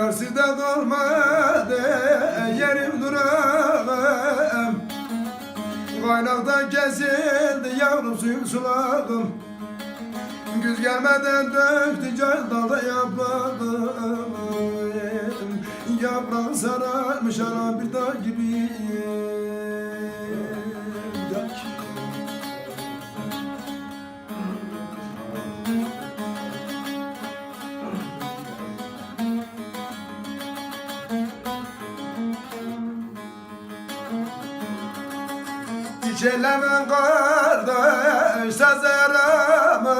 Elimde kalmadı yerim durağım. Kaynaktan kesildi yavrum suyum sulağım Güz gelmeden döktü can dalda yaprağım Yaprağın sararmış aran bir dağ gibi İçelemem kardeş sazarımı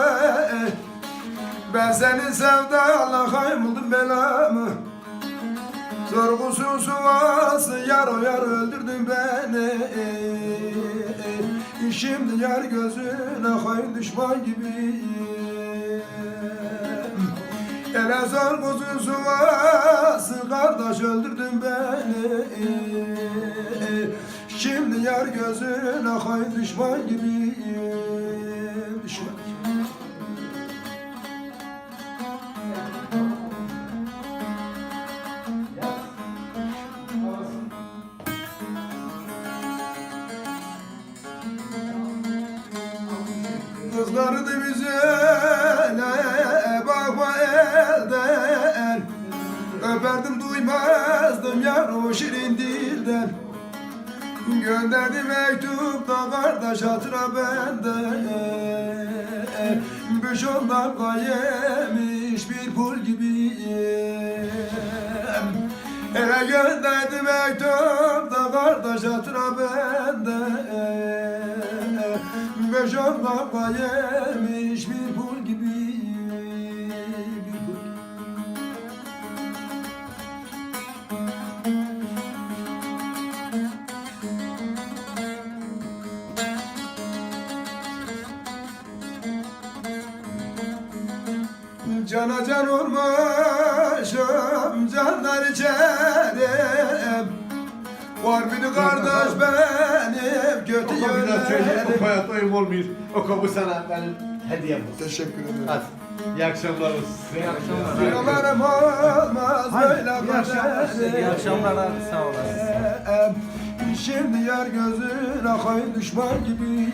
Ben senin sevdala kayboldum belamı Sorgusu suvası yar o yar öldürdün beni. Şimdi yar gözüne hain düşman gibi Ele sorgusu suvası kardeş öldürdün beni Şimdi yar gözüne hain düşman gibi? Düşman gibi Kızlardı güzele bakma elden. Öperdim duymazdım yar o şirin dilden Gönderdi mektupta kardeş hatıra benden Beş on dakika yemiş bir pul gibiyim. Eve gönderdi mektupta kardeş hatıra benden Beş on dakika yemiş bir pul gibiyim Cana can olmuşum canlar içerim Var bir kardeş benim o yönlerim hayat oyun olmuyor. O kabı sana benim hediyem olsun. Teşekkür ederim Hadi. İyi akşamlar olsun. İyi akşamlar. Yıllarım olmaz böyle iyi akşamlar iyi akşamlar sağ olasın. Şimdi yer gözüne hain düşman gibi